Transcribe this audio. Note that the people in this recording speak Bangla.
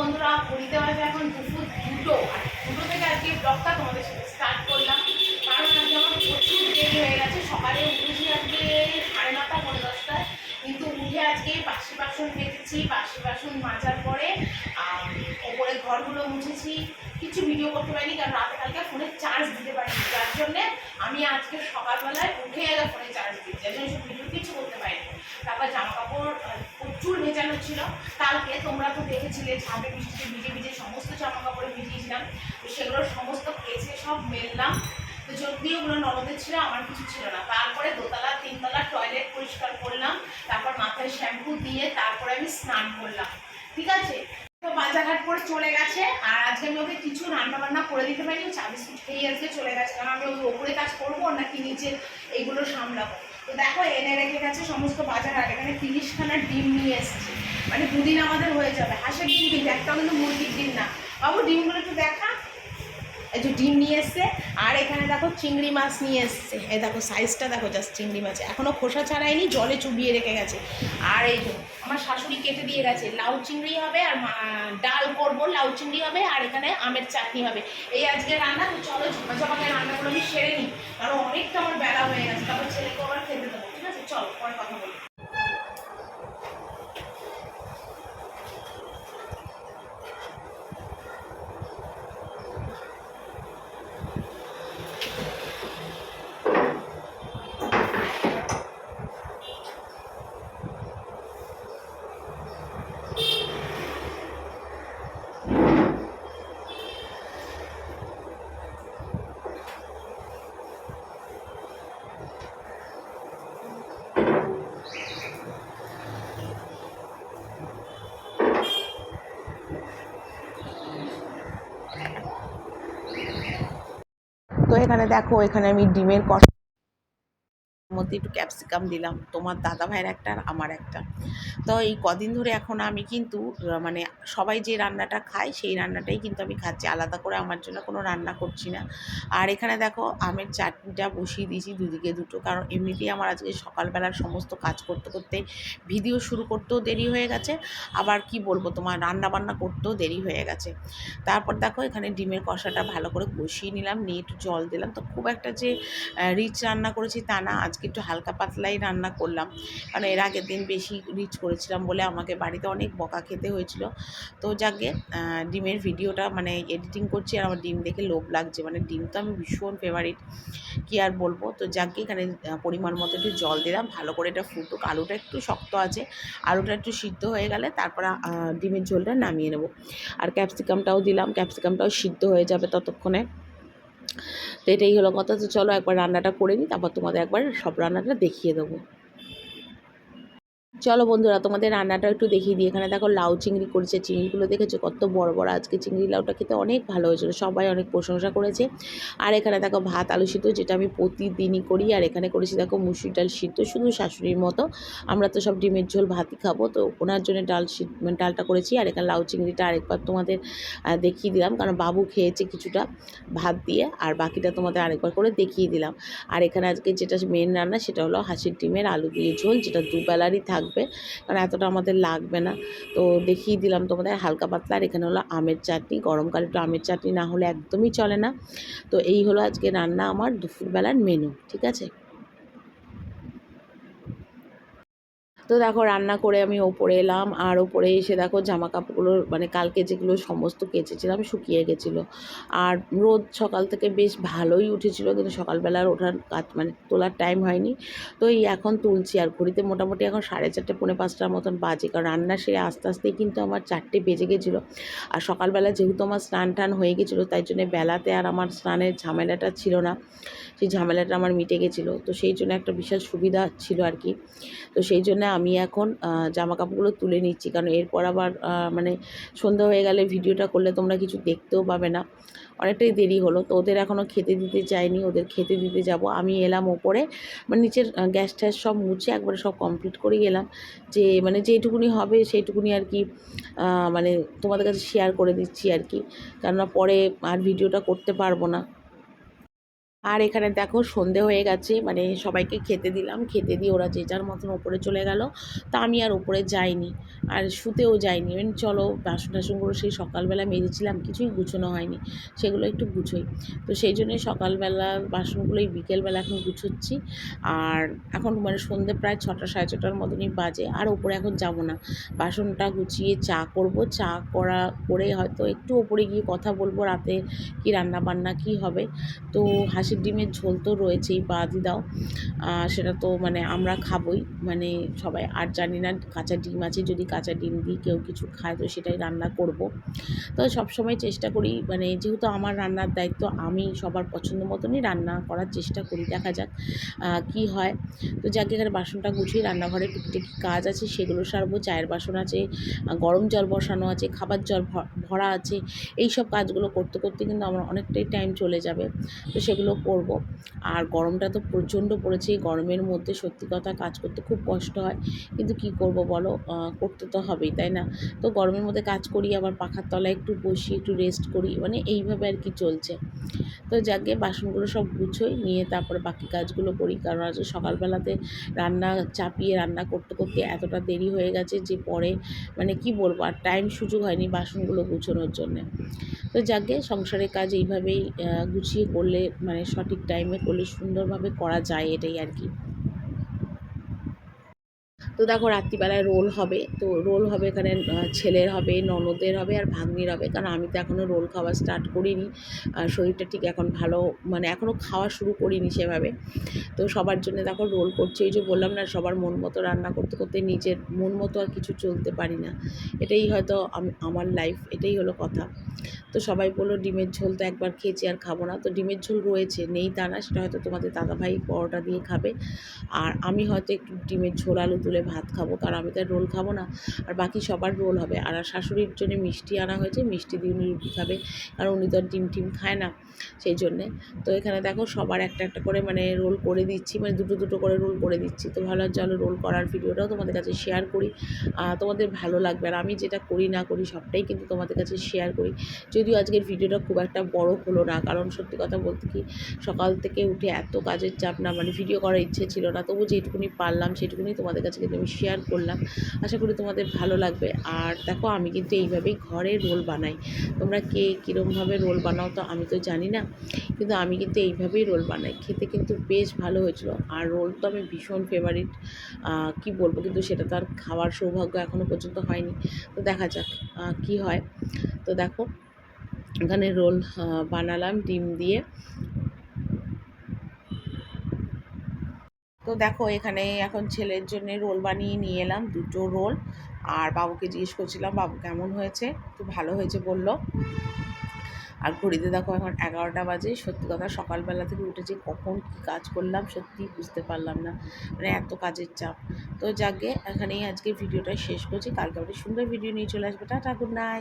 বন্ধুরা, পুরীতে বাজে এখন দুপুর দুটো। দুটো থেকে আজকে ব্লগটা তোমাদের সাথে স্টার্ট করলাম। কারণ আজকে আমার প্রচুর দেরি হয়ে গেছে। সকালে উঠেছি আজকে সাড়ে নটা পনেরো দশটায়। কিন্তু উঠে আজকে বাসি বাসন মেজেছি, বাসি বাসন মাজার পরে ওপরে ঘরগুলো মুছেছি। কিছু ভিডিও করতে পারিনি, কারণ রাতে কালকে ফোনে চার্জ দিতে পারিনি। যার জন্যে আমি আজকে সকালবেলায় উঠে গেলে ফোনে চার্জ দিই যার জন্য ভিডিও কিছু করতে পারিনি। তারপর জামা কাপড় প্রচুর ভেজানো ছিল। কালকে তোমরা তো দেখেছিলে, ছাদে বৃষ্টিতে ভিজে ভিজে সমস্ত জামা কাপড়ে ভিজিয়েছিলাম। তো সেগুলো সমস্ত কেচে সব মেললাম। তো যদিও ওগুলো নরদের ছিল, আমার কিছু ছিল না। তারপরে দোতলা, তিনতলা টয়লেট পরিষ্কার করলাম। তারপর মাথায় শ্যাম্পু দিয়ে তারপরে আমি স্নান করলাম। ঠিক আছে? তো বাজারঘাট করে চলে গেছে। আর আজকে আমি ওকে কিছু রান্না বান্না করে দিতে পারি চা বিস্কুট খেয়ে আজকে চলে গেছে। কারণ আমি ওপরে কাজ করব নাকি নিচে এইগুলো সামলাবো। তো দেখো এনে রেখে গেছে সমস্ত বাজার আর এখানে তিরিশখানা ডিম নিয়ে এসেছে। মানে দুদিন আমাদের হয়ে যাবে। হাঁসের ডিম কিন্তু একটাও কিন্তু মুরগির ডিম না। বাবু, ডিমগুলো একটু দেখা। এই যে ডিম নিয়ে এসছে, আর এখানে দেখো চিংড়ি মাছ নিয়ে এসছে। এই দেখো সাইজটা দেখো জাস্ট চিংড়ি মাছ। এখনও খোসা ছাড়ায়নি, জলে চুবিয়ে রেখে গেছে। আর এই যে আমার শাশুড়ি কেটে দিয়ে গেছে, লাউ চিংড়ি হবে আর ডাল করব, লাউ চিংড়ি হবে আর এখানে আমের চাটনি হবে। এই আজকে রান্না, তো চলো ঝপাঝপাকে রান্নাগুলো আমি সেরে নিই। কারণ অনেকটা আমার বেলা হয়ে গেছে, তারপর ছেলেকে আবার খেতে দেবো, ঠিক আছে? চলো, পরে কথা বলি তো এখানে দেখো এখানে আমি ডিমের কষা মধ্যে একটু ক্যাপসিকাম দিলাম, তোমার দাদা ভাইয়ের একটা আর আমার একটা। তো এই কদিন ধরে এখন আমি কিন্তু মানে সবাই যে রান্নাটা খায়, সেই রান্নাটাই কিন্তু আমি খাচ্ছি। আলাদা করে আমার জন্য কোনো রান্না করছি না। আর এখানে দেখো, আমের চাটনিটা বসিয়ে দিয়েছি দুদিকে দুটো, কারণ এমনিতেই আমার আজকে সকালবেলার সমস্ত কাজ করতে করতে ভিডিও শুরু করতেও দেরি হয়ে গেছে। আবার কি বলব, তোমার রান্না বান্না করতেও দেরি হয়ে গেছে। তারপর দেখো, এখানে ডিমের কষাটা ভালো করে কষিয়ে নিলাম, নিয়ে একটু জল দিলাম। তো খুব একটা যে রিচ রান্না করেছি তা না আজকে একটু হালকা পাতলাই রান্না করলাম। কারণ এর আগের দিন বেশি রিচ করেছিলাম বলে আমাকে বাড়িতে অনেক বকা খেতে হয়েছিল। তো যাকে ডিমের ভিডিওটা মানে এডিটিং করছি আর আমার ডিম দেখে লোভ লাগছে। মানে ডিম তো আমি ভীষণ ফেভারিট কি আর বলব? তো যাকে এখানে পরিমাণ মতো একটু জল দিলাম, ভালো করে এটা ফুটুক। আলুটা একটু শক্ত আছে, আলুটা একটু সিদ্ধ হয়ে গেলে তারপর ডিমের ঝোলটা নামিয়ে নেব। আর ক্যাপসিকামটাও দিলাম। ক্যাপসিকামটাও সিদ্ধ হয়ে যাবে ততক্ষণে। তো এটাই হলো কথা। তো চলো একবার রান্নাটা করে নিই তারপর তোমাদের একবার সব রান্নাটা দেখিয়ে দেবো। চলো বন্ধুরা, তোমাদের রান্নাটা একটু দেখিয়ে দিই। এখানে দেখো লাউ চিংড়ি করেছে। চিংড়িগুলো দেখেছ? কত বড় বড়। আজকে চিংড়ি লাউটা খেতে অনেক ভালো হয়েছিল। সবাই অনেক প্রশংসা করেছে। আর এখানে দেখো ভাত, আলু সিদ্ধ, যেটা আমি প্রতিদিনই করি। আর এখানে করেছি দেখো মুসুর ডাল সিদ্ধ, শুধু শাশুড়ির মতো। আমরা তো সব ডিমের ঝোল ভাতই খাব। তো ওনার জন্য ডাল ডালটা করেছি। আর এখানে লাউ চিংড়িটা আরেকবার তোমাদের দেখিয়ে দিলাম। কারণ বাবু খেয়েছে কিছুটা ভাত দিয়ে। আর বাকিটা তোমাদের আরেকবার করে দেখিয়ে দিলাম। আর এখানে আজকে যেটা মেন রান্না, সেটা হলো হাঁসের ডিমের আলু দিয়ে ঝোল, যেটা দুবেলারই থাকবে। কারণ এতটা আমাদের লাগবে না। তো দেখিয়ে দিলাম তোমাদের হালকা পাতলা। আর এখানে হলো আমের চাটনি। গরমকালে একটু আমের চাটনি না হলে একদমই চলে না। তো এই হলো আজকে রান্না আমার দুপুরবেলার মেনু ঠিক আছে? তো দেখো রান্না করে আমি ওপরে এলাম আর ওপরে এসে দেখো জামা কাপড়গুলো মানে কালকে যেগুলো সমস্ত কেচেছিলাম শুকিয়ে গেছিল। আর রোদ সকাল থেকে বেশ ভালোই উঠেছিল, কিন্তু সকালবেলার ওঠার কাজ মানে তোলার টাইম হয়নি। তো এই এখন তুলছি আর ঘড়িতে মোটামুটি এখন সাড়ে চারটে, পৌনে পাঁচটার মতন বাজে। কারণ রান্না সেরে আস্তে আস্তেই কিন্তু আমার চারটে বেজে গেছিল। আর সকালবেলা যেহেতু আমার স্নান টান হয়ে গেছিল, তাই জন্য বেলাতে আর আমার স্নানের ঝামেলাটা ছিল না। সেই ঝামেলাটা আমার মিটে গেছিল। তো সেই জন্য একটা বিশাল সুবিধা ছিল আর কি। তো সেই জন্য আমি এখন জামা কাপড়গুলো তুলে নিচ্ছি। কারণ এরপর আবার মানে সন্ধ্যা হয়ে গেলে ভিডিওটা করলে তোমরা কিছু দেখতেও পাবে না। অনেকটাই দেরি হলো। তো ওদের এখনও খেতে দিতে যাইনি। ওদের খেতে দিতে যাব। আমি এলাম ওপরে। মানে নিচের গ্যাস ট্যাস সব মুছে একবারে সব কমপ্লিট করে গেলাম। যে মানে যেইটুকুনি হবে সেইটুকুনি আর কি মানে তোমাদের কাছে শেয়ার করে দিচ্ছি আর কি। কেননা পরে আর ভিডিওটা করতে পারব না। আর এখানে দেখো সন্ধে হয়ে গেছে মানে সবাইকে খেতে দিলাম, খেতে দিয়ে ওরা যে যার মতন ওপরে চলে গেল, তা আমি আর ওপরে যাইনি, আর শুতেও যাইনি। মানে চলো, বাসন টাসনগুলো সেই সকালবেলা মেজেছিলাম, কিছুই গুছোনো হয়নি, সেগুলো একটু গুছোই। তো সেই জন্যই সকালবেলা বাসনগুলোই বিকেলবেলা এখন গুছোচ্ছি, আর এখন মানে সন্ধে প্রায় ছটা, সাড়ে ছটার মতনই বাজে, আর ওপরে এখন যাব না। বাসনটা গুছিয়ে চা করব, চা করা করে হয়তো একটু ওপরে গিয়ে কথা বলব, রাতে কি রান্না বান্না কি হবে। তো হাঁসের ডিমের ঝোল তো রয়েছেই বাদই দাও। সেটা তো মানে আমরা খাবই। মানে সবাই, আর জানি না কাঁচা ডিম আছে, যদি কাঁচা ডিম দিই কেউ কিছু খায় তো সেটাই রান্না করব। তো সবসময় চেষ্টা করি মানে যেহেতু আমার রান্নার দায়িত্ব, আমি সবার পছন্দ মতনই রান্না করার চেষ্টা করি, দেখা যাক কি হয়। তো যাকে, এখানে বাসনটা গুছিয়ে রান্নাঘরে টুকিটাকি কাজ আছে, সেগুলো সারবো। চায়ের বাসন আছে গরম জল বসানো আছে, খাবার জল ভরা আছে। এই সব কাজগুলো করতে করতে কিন্তু আমার অনেকটাই টাইম চলে যাবে। তো সেগুলো করব। আর গরমটা তো প্রচণ্ড পড়েছে গরমের মধ্যে সত্যি কথা কাজ করতে খুব কষ্ট হয়। কিন্তু কি করব বলো? করতে তো হবেই, তাই না? তো গরমের মধ্যে কাজ করি, আবার পাখার তলায় একটু বসি, একটু রেস্ট করি মানে এইভাবে আর কি চলছে। তো যাকে বাসনগুলো সব গুছোই, নিয়ে তারপরে বাকি কাজগুলো করি। কারণ আজকে সকালবেলাতে রান্না চাপিয়ে রান্না করতে করতে এতটা দেরি হয়ে গেছে যে পরে মানে কি বলব, আর টাইম সুযোগ হয়নি বাসনগুলো গুছোনোর জন্যে। তো যাকে সংসারের কাজ এইভাবেই গুছিয়ে করলে মানে সঠিক টাইমে করলে সুন্দরভাবে করা যায় এটাই আর কি। তো দেখো রাত্রিবেলায় রোল হবে। তো রোল হবে এখানে ছেলের হবে, ননদের হবে আর ভাগ্নির হবে। কারণ আমি তো এখনও রোল খাওয়া স্টার্ট করিনি। আর শরীরটা ঠিক এখন ভালো মানে এখনও খাওয়া শুরু করিনি সেভাবে। তো সবার জন্য দেখো রোল করছি। এই যে বললাম না, সবার মন মতো রান্না করতে করতে নিজের মন মতো আর কিছু চলতে পারি না। এটাই হয়তো আম- আমার লাইফ এটাই হলো কথা। তো সবাই বলল, ডিমের ঝোল তো একবার খেয়েছি আর খাব না। তো ডিমের ঝোল রয়েছে, নেই তা না, সেটা হয়তো তোমাদের দাদাভাই পরোটা দিয়ে খাবে। আর আমি হয়তো একটু ডিমের ঝোল আলু তুলে ভাত খাব, কারণ আমি তো রোল খাব না। আর বাকি সবার রোল হবে। আর আর শাশুড়ির জন্য মিষ্টি আনা হয়েছে, মিষ্টি দিয়ে উনি রুটি খাবে কারণ উনি তো আর ডিম টিম খায় না সেই জন্যে। তো এখানে দেখো সবার একটা একটা করে মানে রোল করে দিচ্ছি মানে দুটো দুটো করে রোল করে দিচ্ছি। তো ভালো চলো রোল করার ভিডিওটাও তোমাদের কাছে শেয়ার করি। তোমাদের ভালো লাগবে। আর আমি যেটা করি না করি সবটাই কিন্তু তোমাদের কাছে শেয়ার করি। যদিও আজকের ভিডিওটা খুব একটা বড় হলো না, কারণ সত্যি কথা বলতে কি, সকাল থেকে উঠে এত কাজের চাপ না মানে ভিডিও করার ইচ্ছে ছিল না। তবু যেটুকুনি পারলাম, সেটুকুনি তোমাদের কাছে কিন্তু আমি শেয়ার করলাম। আশা করি তোমাদের ভালো লাগবে। আর দেখো, আমি কিন্তু এইভাবেই ঘরে রোল বানাই। তোমরা কে কীরমভাবে রোল বানাও তো আমি তো জানি না। কিন্তু আমি কিন্তু এইভাবেই রোল বানাই। খেতে কিন্তু বেশ ভালো হয়েছিল। আর রোল তো আমি ভীষণ ফেভারিট কি বলব? কিন্তু সেটা তো আর খাওয়ার সৌভাগ্য এখনও পর্যন্ত হয়নি। তো দেখা যাক কি হয়। তো দেখো, এখানে রোল বানালাম ডিম দিয়ে। তো দেখো, এখানে এখন ছেলের জন্য রোল বানিয়ে নিয়ে এলাম, দুটো রোল। আর বাবুকে জিজ্ঞেস করছিলাম, বাবু, কেমন হয়েছে? তো ভালো হয়েছে, বলল। আর ঘড়িতে দেখো, এখন এগারোটা বাজে। সত্যি কথা, সকালবেলা থেকে উঠেছি, কখন কী কাজ করলাম সত্যি বুঝতে পারলাম না। মানে এত কাজের চাপ। তো যাকে এখানেই আজকে ভিডিওটা শেষ করছি। কালকে একটা সুন্দর ভিডিও নিয়ে চলে আসবে। Tata good night